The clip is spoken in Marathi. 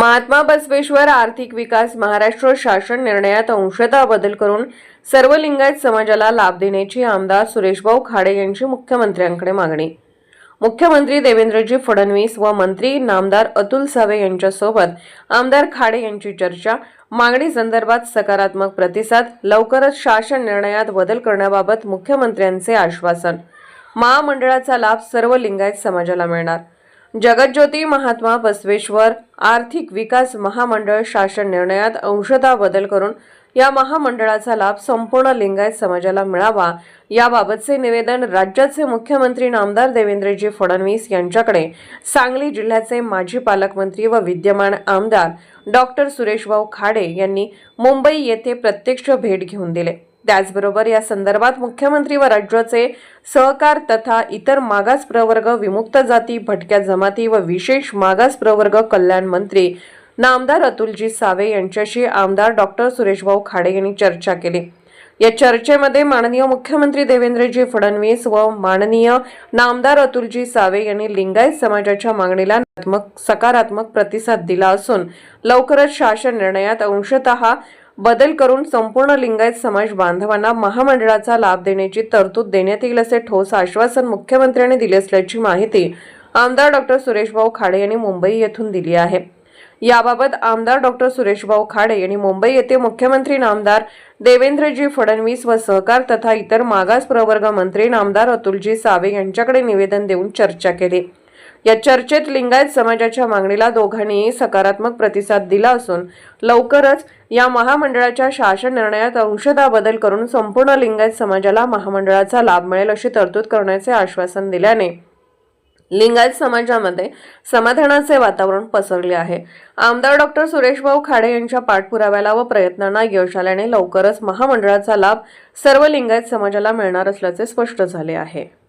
महात्मा बसवेश्वर आर्थिक विकास महाराष्ट्र शासन निर्णयात अंशतः बदल करून सर्व लिंगायत समाजाला लाभ देण्याची आमदार सुरेशभाऊ खाडे यांची मुख्यमंत्र्यांकडे मागणी. मुख्यमंत्री देवेंद्रजी फडणवीस व मंत्री नामदार अतुल सावे यांच्यासोबत आमदार खाडे यांची चर्चा. मागणी संदर्भात सकारात्मक प्रतिसाद. लवकरच शासन निर्णयात बदल करण्याबाबत मुख्यमंत्र्यांचे आश्वासन. महामंडळाचा लाभ सर्व लिंगायत समाजाला मिळणार. जगज्योती महात्मा बसवेश्वर आर्थिक विकास महामंडळ शासन निर्णयात अंशतः बदल करून या महामंडळाचा लाभ संपूर्ण लिंगायत समाजाला मिळावा याबाबतचे निवेदन राज्याचे मुख्यमंत्री नामदार देवेंद्रजी फडणवीस यांच्याकडे. सांगली जिल्ह्याचे माजी पालकमंत्री व विद्यमान आमदार डॉक्टर सुरेशभाऊ खाडे यांनी मुंबई येथे प्रत्यक्ष भेट घेऊन दिले. त्याचबरोबर या संदर्भात मुख्यमंत्री व राज्याचे सहकार तथा इतर मागास प्रवर्ग विमुक्त जाती भटक्या जमाती व विशेष मागास प्रवर्ग कल्याण मंत्री नामदार अतुलजी सावे यांच्याशी आमदार डॉक्टर सुरेशभाऊ खाडे यांनी चर्चा केली. या चर्चेमध्ये माननीय मुख्यमंत्री देवेंद्रजी फडणवीस व माननीय नामदार अतुलजी सावे यांनी लिंगायत समाजाच्या मागणीला सकारात्मक प्रतिसाद दिला असून लवकरच शासन निर्णयात अंशतः बदल करून संपूर्ण लिंगायत समाज बांधवांना महामंडळाचा लाभ देण्याची तरतूद देण्यात येईल असे ठोस आश्वासन मुख्यमंत्र्यांनी दिले असल्याची माहिती आमदार डॉक्टर सुरेशभाऊ खाडे यांनी मुंबई येथून दिली आहे. याबाबत आमदार डॉक्टर सुरेशभाऊ खाडे यांनी मुंबई येथे मुख्यमंत्री नामदार देवेंद्रजी फडणवीस व सहकार तथा इतर मागास प्रवर्ग मंत्री नामदार अतुलजी सावे यांच्याकडे निवेदन देऊन चर्चा केली. या चर्चेत लिंगायत समाजाच्या मागणीला दोघांनीही सकारात्मक प्रतिसाद दिला असून लवकरच या महामंडळाच्या शासन निर्णयात अंशदा बदल करून संपूर्ण लिंगायत समाजाला महामंडळाचा लाभ मिळेल अशी तरतूद करण्याचे आश्वासन दिल्याने लिंगायत समाजामध्ये समाधानाचे वातावरण पसरले आहे. आमदार डॉक्टर सुरेशभाऊ खाडे यांच्या पाठपुराव्याला व प्रयत्नांना यश आल्याने लवकरच महामंडळाचा लाभ सर्व लिंगायत समाजाला मिळणार असल्याचे स्पष्ट झाले आहे.